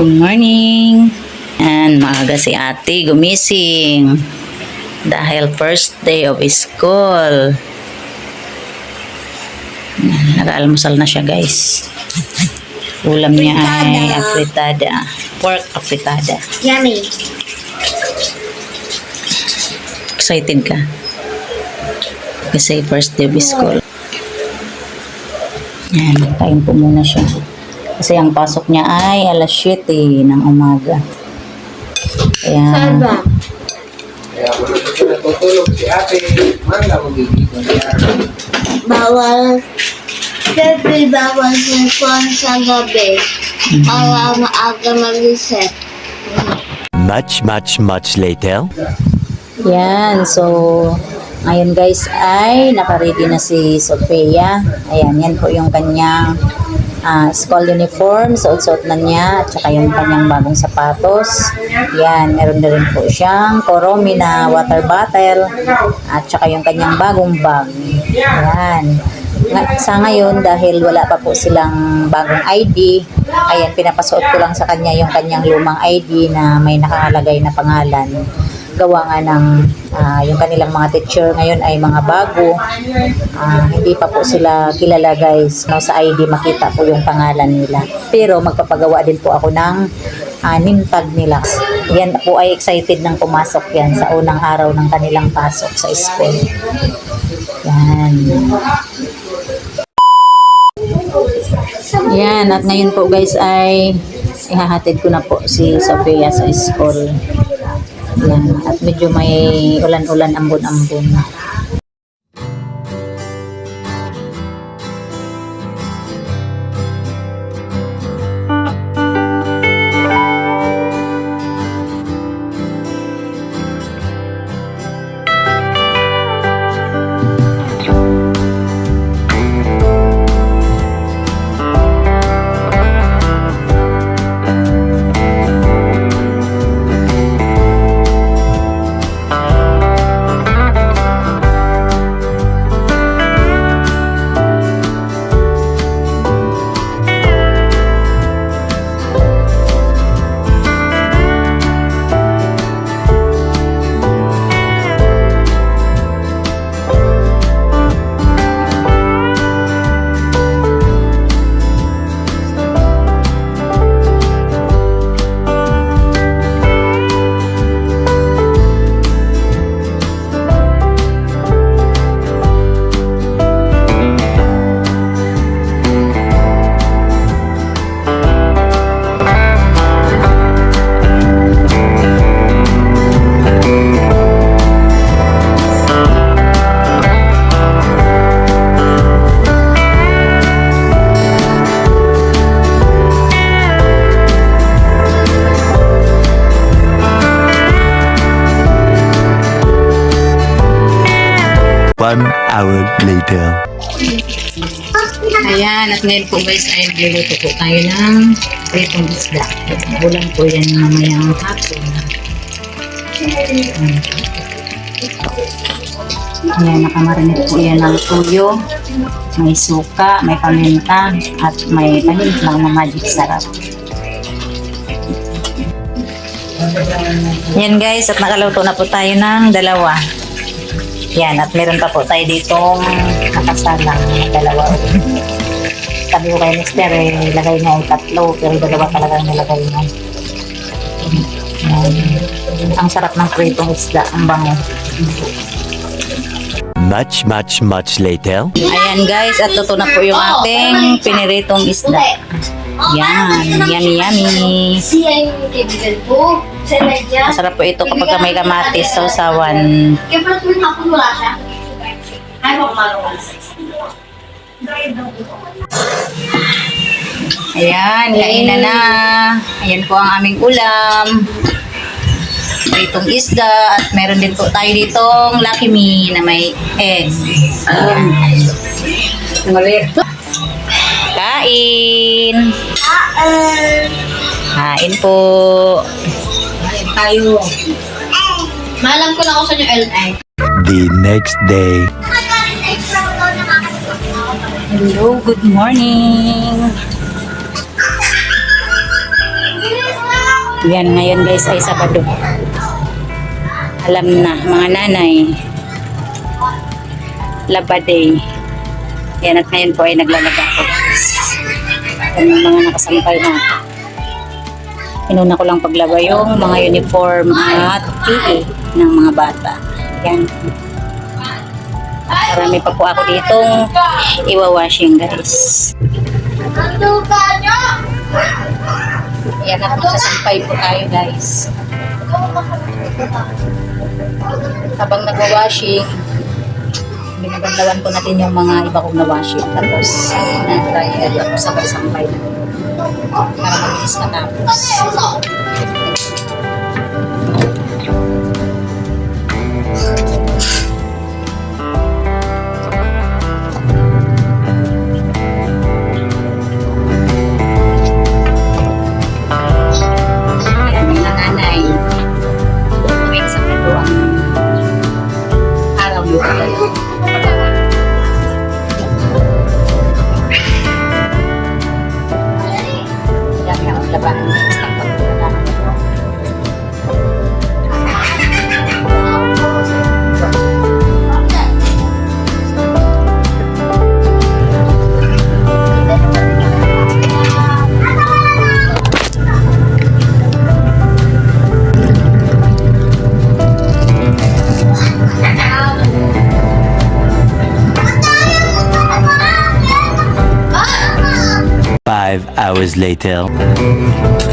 Good morning. And maaga si ate gumising. Dahil first day of school. Nag-almusal na siya guys. Ulam niya ay afritada. Pork afritada. Yummy. Excited ka? Kasi first day of school. Yan, kain po muna siya. Kasi ang pasok niya ay alas 7 ng umaga. Kaya, Salva. Kaya kung gusto natutulog si ate, man lang magiging niya. Bawal. Siyempre, bawal cellphone sa gabi. Para maaga mag-reset. Much, much, much later. yan. So, ngayon guys ay nakaready na si Sophia. Ayan, yan po yung kanyang ah, school uniform. Suot-suot na niya. At saka yung kanyang bagong sapatos. Yan, meron na rin po siyang koromi na water bottle. At saka yung kanyang bagong bag. Yan. Sa ngayon, dahil wala pa po silang bagong ID, ayan, pinapasuot ko lang sa kanya yung kanyang lumang ID na may nakalagay na pangalan. Gawa nga ng ah, yung kanilang mga teacher ngayon ay mga bago. Ah, hindi pa po sila kilala guys. No, sa ID makita po yung pangalan nila. Pero magpapagawa din po ako ng uh, name tag nila. Yan po ay excited nang pumasok yan sa unang araw ng kanilang pasok sa school. Yan. Yan, at ngayon po guys ay ihahatid ko na po si Sofia sa school. Yan, at medyo may ulan-ulan, ambon-ambon. Later. Ayan, at ngayon po guys ay nagluluto po tayo ng pritong isda. Ulam po yan mamayang hapon. Ayan. Nakamarinate po yan ng tuyo. May suka, may paminta, at may panin lang na magic sarap. Yan guys, at nakaluto na po tayo ng dalawa. Yan, at meron pa po tayo ditong nakasalang dalawa. Sabi ko kay Mister, eh, lagay niya ay tatlo, pero dalawa talaga ang nilagay niya. Yan. Ang sarap ng pritong isda, ang bango. Much, much, much later. Ayan guys, at ito na po yung ating piniritong isda. Yan, yummy yummy. Siya yung kaibigan ko. Masarap po ito kapag may kamatis sa usawan. Kaya pala tuloy ako wala siya. Ay, kumalo Ayan, kainan na. Ayan po ang aming ulam. Pritong isda at meron din po tayo ditong Lucky Me na may egg. Ayan. Kain! Kain po! tayo. Malam ko na ako sa inyo LA. The next day. Hello, good morning! Yan, ngayon guys ay Sabado. Alam na, mga nanay. Laba day. Yan, at ngayon po ay naglalaba yung mga nakasampay na. Inuna ko lang paglaba yung mga uniform at PE ng mga bata. Yan. Marami pa po ako ditong iwa-washing guys. Yan at magsasampay po tayo guys. Habang nagwa-washing, binabandawan ko natin yung mga iba kong na-washing. Tapos, nag-try ako sabay-sampay na. Para mabilis matapos. Hours later.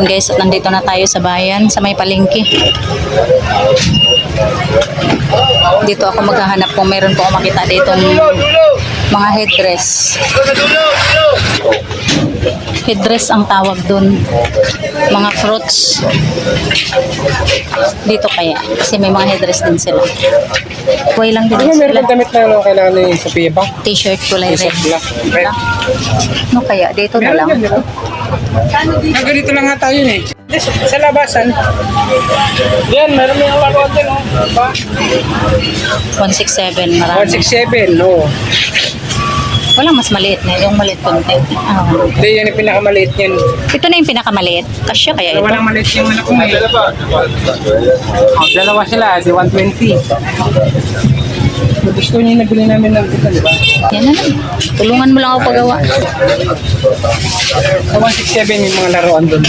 Ayan guys, at nandito na tayo sa bayan, sa may palengke. Dito ako maghahanap kung meron po makita dito mga headdress. Headdress ang tawag dun. Mga fruits. Dito kaya. Kasi may mga headdress din sila. Kuhay lang din Ano meron sila. kang damit na ano, kailangan ni Sophia ba? T-shirt kulay red. No kaya? Dito na lang. Meron ba? Ah, ganito lang nga tayo eh. Sa labasan. Yan, meron may laruan din, oh. Ba? 167. Marami. 167, no. Walang mas maliit na. Yung maliit konti. Ah, Hindi, yan yung pinakamaliit niyan. ito na yung pinakamaliit. Kasya kaya ito. Walang maliit yung anak ko eh. Oh, dalawa sila, di 120. Gusto niyo yung nabili namin ng ito, di ba? Yan na lang. Tulungan mo lang ako pagawa. Sa 167 yung mga laruan doon.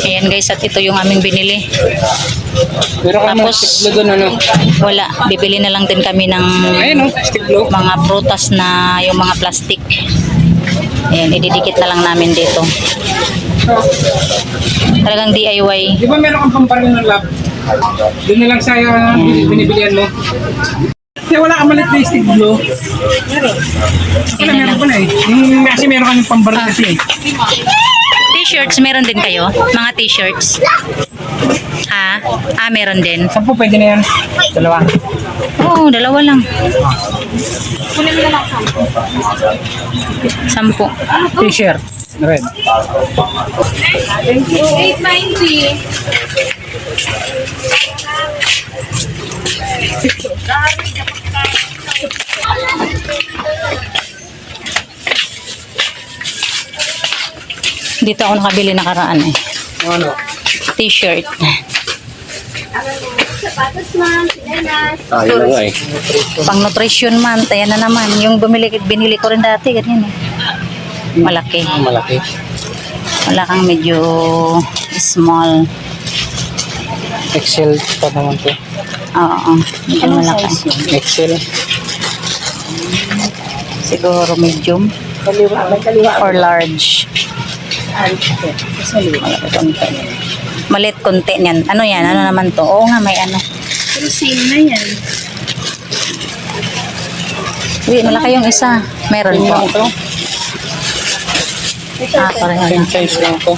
Ayan guys, at ito yung aming binili. Pero Tapos- doon, ano? Wala. Bibili na lang din kami ng Ayun, stiklo. mga prutas na yung mga plastic. Ayan, ididikit na lang namin dito. Talagang DIY. Di ba meron kang pamparil ng lab? Doon na lang sa uh, binibilihan mo. Kaya wala kang malit na stiklo. Meron. Wala, meron ko na eh. Yung, kasi meron kang pambaril kasi eh. T-shirts, meron din kayo? Mga t-shirts? Ha? Ah, meron din. Sampu pwede na yan. Dalawa. Oo, dalawa lang. Sampu. T-shirt. Red. 890. Dito ako nakabili nakaraan eh. Ano? T-shirt. Sapatos ma'am, sinelas. Ah, yun nga eh. Pang nutrition month, ayan na naman. Yung bumili, binili ko rin dati, ganyan eh. Malaki. Malaki. Wala kang medyo small. Excel pa naman to. Oo, medyo malaki. Excel. Siguro medium Kaliwa, may kaliwa. or large. Malaki konti. Malit konti niyan. Ano yan? Ano naman to? Oo nga, may ano. Sino na yan? Uy, malaki yung isa. Meron po. Ito. Ah, pareho na. Size lang to.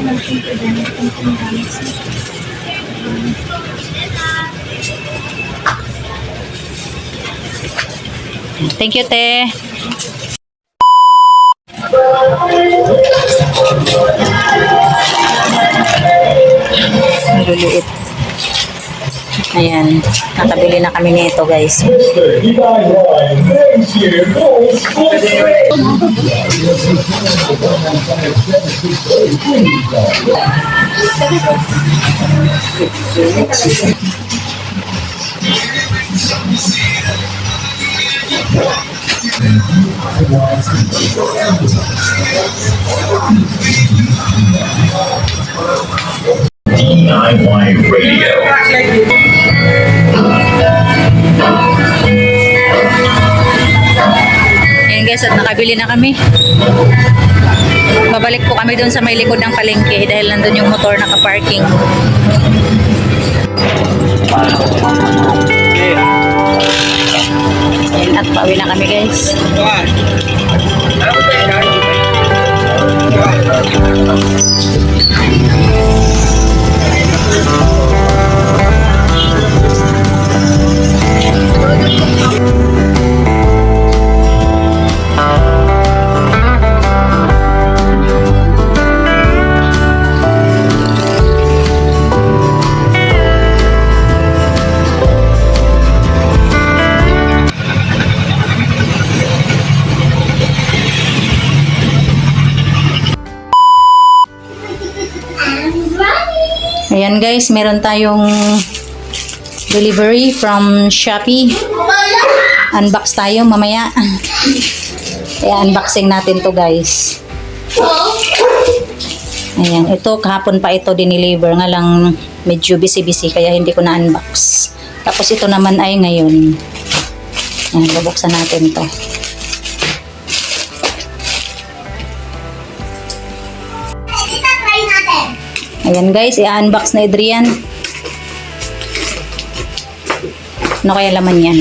Thank you, te. Ang. Ayan. Nakabili na kami nito, guys. D9Y Radio. Guys, at nakabili na kami. Babalik po kami doon sa may likod ng palengke dahil nandun yung motor nakaparking. At pauwi na kami guys. Ayan guys, meron tayong delivery from Shopee. Unbox tayo mamaya. Kaya unboxing natin to guys. Ayan, ito kahapon pa ito dineliver nga lang medyo busy-busy kaya hindi ko na-unbox. Tapos ito naman ay ngayon. Ayan, bubuksan natin to. Ayan guys, i-unbox na Adrian. Ano kaya laman yan?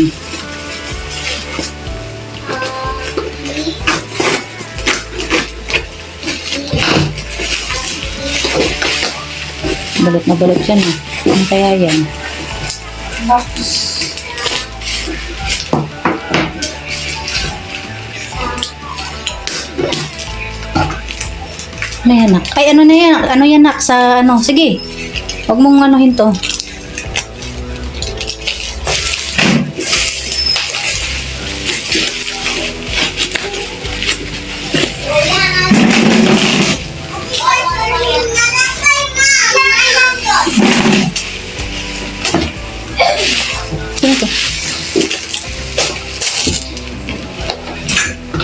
Balot na balot yan. Ano kaya yan? Ano yan nak? Ay ano na yan? Ano yan nak? Sa ano? Sige. Huwag mong anuhin to?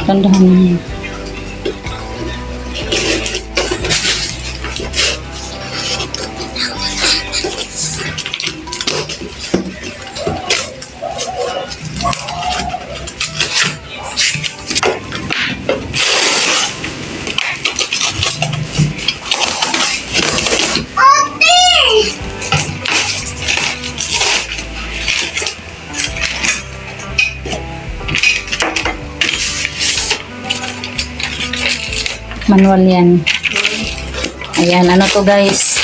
Tandahan mo. Manual yan. Ayan, ano to guys?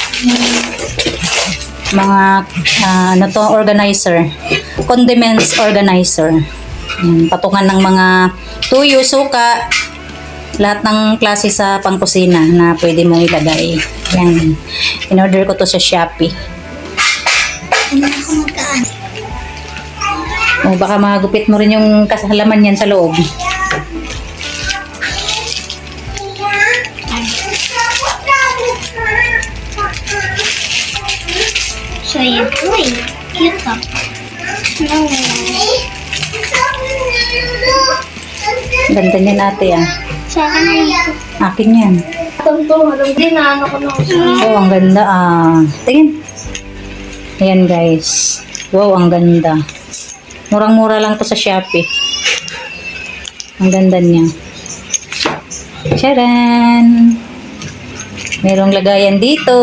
Mga, ah, ano to, organizer. Condiments organizer. Ayan, patungan ng mga tuyo, suka, lahat ng klase sa pangkusina na pwede mong ilagay. Ayan. In-order ko to sa Shopee. O baka magupit mo rin yung kasalaman yan sa loob. So, yun. Uy, cute ka. Ganda niyan ate ah. Sa akin na yun. Akin yan. To, alam din na ano ko na Wow, ang ganda ah. Tingin. Ayan guys. Wow, ang ganda. Murang-mura lang to sa Shopee. Ang ganda niya. Charan! Merong lagayan dito.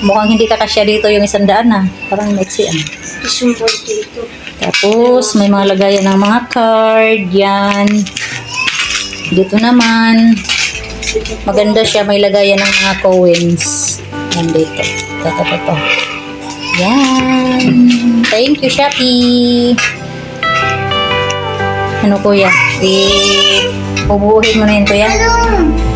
Mukhang hindi kakasya dito yung isang daan ah. Parang maiksi ah. Sumbol dito. Tapos, may mga lagayan ng mga card. Yan. Dito naman. Maganda siya. May lagayan ng mga coins. Yan dito. Ito, ito, ito, ito. Yan. Thank you, Shopee. Ano, kuya? I... Bubuhin mo na yun, kuya? Ano?